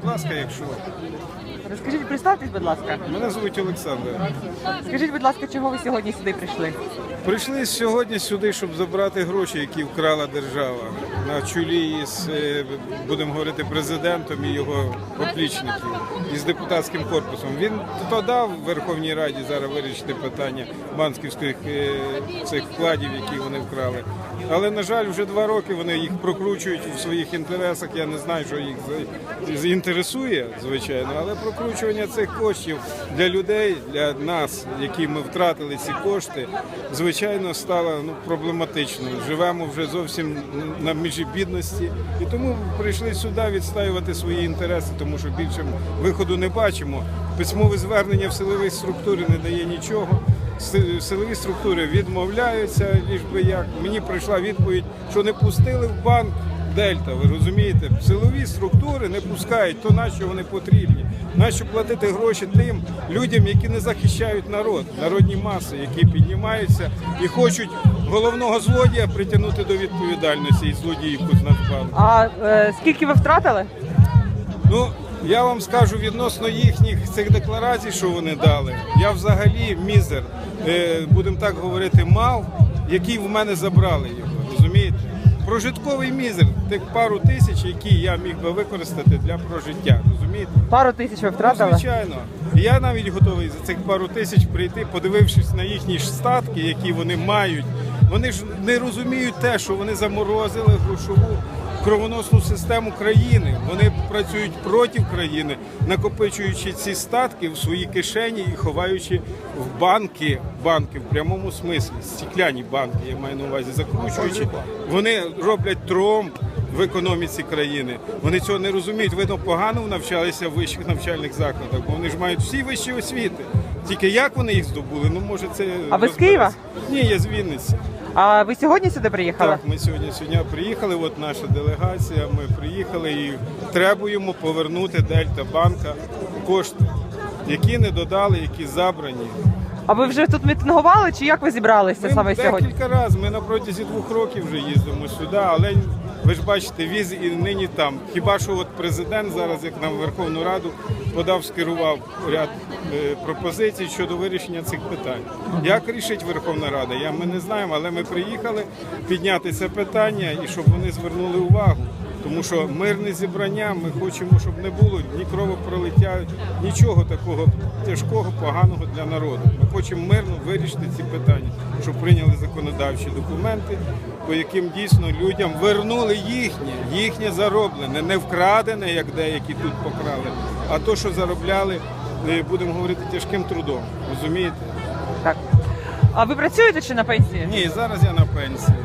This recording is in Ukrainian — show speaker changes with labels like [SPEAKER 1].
[SPEAKER 1] Будь ласка, якщо.
[SPEAKER 2] Розкажіть, представтесь, будь ласка.
[SPEAKER 1] Мене звуть Олександр.
[SPEAKER 2] Скажіть, будь ласка, чого ви сьогодні сюди прийшли?
[SPEAKER 1] Прийшли сьогодні сюди, щоб забрати гроші, які вкрала держава на чолі із, е, будемо говорити, президентом і його поплічників із депутатським корпусом. Він то дав Верховній Раді зараз вирішити питання банківських е, цих вкладів, які вони вкрали. Але на жаль, вже два роки вони їх прокручують у своїх інтересах. Я не знаю, що їх за- заінтересує, звичайно, але прокручування цих коштів для людей, для нас, які ми втратили ці кошти, звичайно, стало ну, проблематично. Живемо вже зовсім на межі бідності, і тому прийшли сюди відстаювати свої інтереси, тому що більше виходу не бачимо. Письмове звернення в силові структури не дає нічого. Силові структури відмовляються, ліж би як. Мені прийшла відповідь, що не пустили в банк Дельта. Ви розумієте? Силові структури не пускають, то нащо вони потрібні? Нащо платити гроші тим людям, які не захищають народ, народні маси, які піднімаються і хочуть головного злодія притягнути до відповідальності і злодіївку з Нацбанку.
[SPEAKER 2] А е, скільки ви втратили?
[SPEAKER 1] Ну, я вам скажу відносно їхніх цих декларацій, що вони дали. Я взагалі мізер, е, будемо так говорити, мав, який в мене забрали його. Прожитковий мізер, тих пару тисяч, які я міг би використати для прожиття. Розумієте?
[SPEAKER 2] Пару тисяч ви
[SPEAKER 1] Ну, звичайно. І Я навіть готовий за цих пару тисяч прийти, подивившись на їхні ж статки, які вони мають. Вони ж не розуміють те, що вони заморозили грошову кровоносну систему країни. Вони працюють проти країни, накопичуючи ці статки в свої кишені і ховаючи в банки, банки в прямому смислі, стекляні банки, я маю на увазі, закручуючи. Вони роблять тромб в економіці країни. Вони цього не розуміють. Видно, погано навчалися в вищих навчальних закладах, бо вони ж мають всі вищі освіти. Тільки як вони їх здобули? Ну може це
[SPEAKER 2] А ви з. Києва?
[SPEAKER 1] Ні, я з Вінниці.
[SPEAKER 2] А ви сьогодні сюди приїхали?
[SPEAKER 1] Так, ми сьогодні сьогодні приїхали. От наша делегація. Ми приїхали і требуємо повернути Дельта банка кошти, які не додали, які забрані.
[SPEAKER 2] А ви вже тут мітингували чи як ви зібралися саме сьогодні?
[SPEAKER 1] декілька разів. Ми на протязі двох років вже їздимо сюди, але ви ж бачите, віз і нині там. Хіба що от президент зараз, як нам в Верховну Раду, подав, скерував ряд е, пропозицій щодо вирішення цих питань. Як рішить Верховна Рада? Я ми не знаємо, але ми приїхали підняти це питання і щоб вони звернули увагу. Тому що мирне зібрання ми хочемо, щоб не було ні кровопролиття, нічого такого тяжкого, поганого для народу. Ми хочемо мирно вирішити ці питання, щоб прийняли законодавчі документи, по яким дійсно людям вернули їхнє, їхнє зароблене, не вкрадене, як деякі тут покрали, а то, що заробляли, е, будемо говорити, тяжким трудом. Розумієте?
[SPEAKER 2] Так. А ви працюєте чи на пенсії?
[SPEAKER 1] Ні, зараз я на пенсії.